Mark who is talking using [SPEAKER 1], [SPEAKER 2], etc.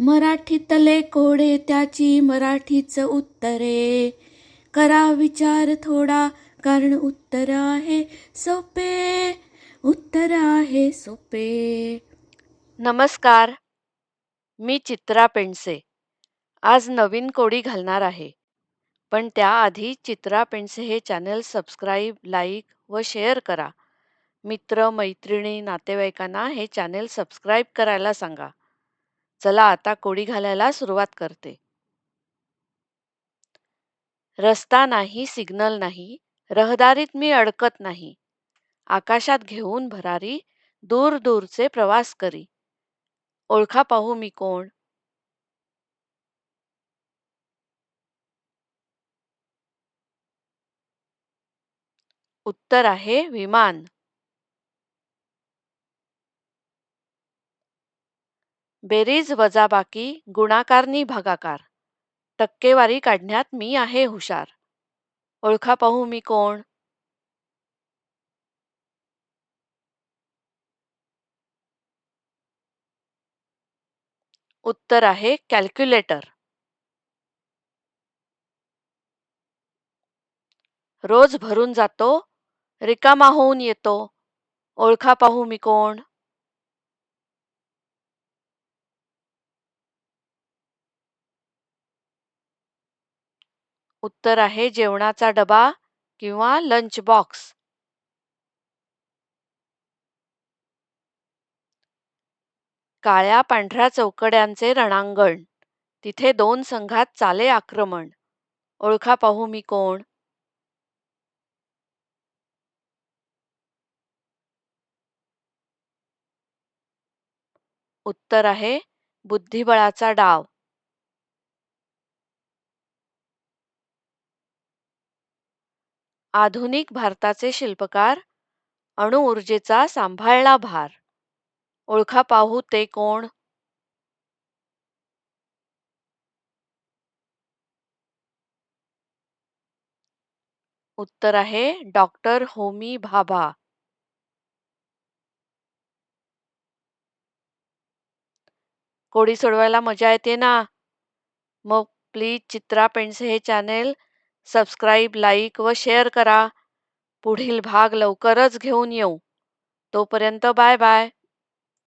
[SPEAKER 1] मराठीतले कोडे त्याची मराठीच उत्तरे. करा विचार थोडा कारण उत्तर आहे सोपे. उत्तर आहे सोपे.
[SPEAKER 2] नमस्कार मी चित्रा पेंडसे. आज नवीन कोडी घालणार आहे. पण त्याआधी चित्रा पेंडसे हे चॅनल सबस्क्राईब लाईक व शेअर करा. मित्र मैत्रिणी नातेवाईकांना हे चॅनेल सबस्क्राईब करायला सांगा. चला आता कोडी घालायला सुरुवात करते. रस्ता नाही सिग्नल नाही रहदारीत मी अडकत नाही. आकाशात घेऊन भरारी दूर दूरचे प्रवास करी. ओळखा पाहू मी कोण? उत्तर आहे विमान. बेरीज वजाबाकी गुणाकारनी भागाकार. टक्केवारी काढण्यात मी आहे हुशार. ओळखा पाहू मी कोण? उत्तर आहे कॅल्क्युलेटर. रोज भरून जातो रिकामा होऊन येतो. ओळखा पाहू मी कोण? उत्तर आहे जेवणाचा डबा किंवा लंच बॉक्स काळ्या पांढऱ्या चौकड्यांचे रणांगण. तिथे दोन संघात चाले आक्रमण. ओळखा पाहू मी कोण? उत्तर आहे बुद्धिबळाचा डाव. आधुनिक भारताचे शिल्पकार अणुऊर्जेचा सांभाळला भार. ओळखा पाहू ते कोण? उत्तर आहे डॉक्टर होमी भाभा. कोडी सोडवायला मजा येते ना? मग प्लीज चित्रा पेंडसे हे चॅनेल सबस्क्राईब लाईक व शेअर करा. पुढील भाग लवकरच घेऊन येऊ. तोपर्यंत बाय बाय.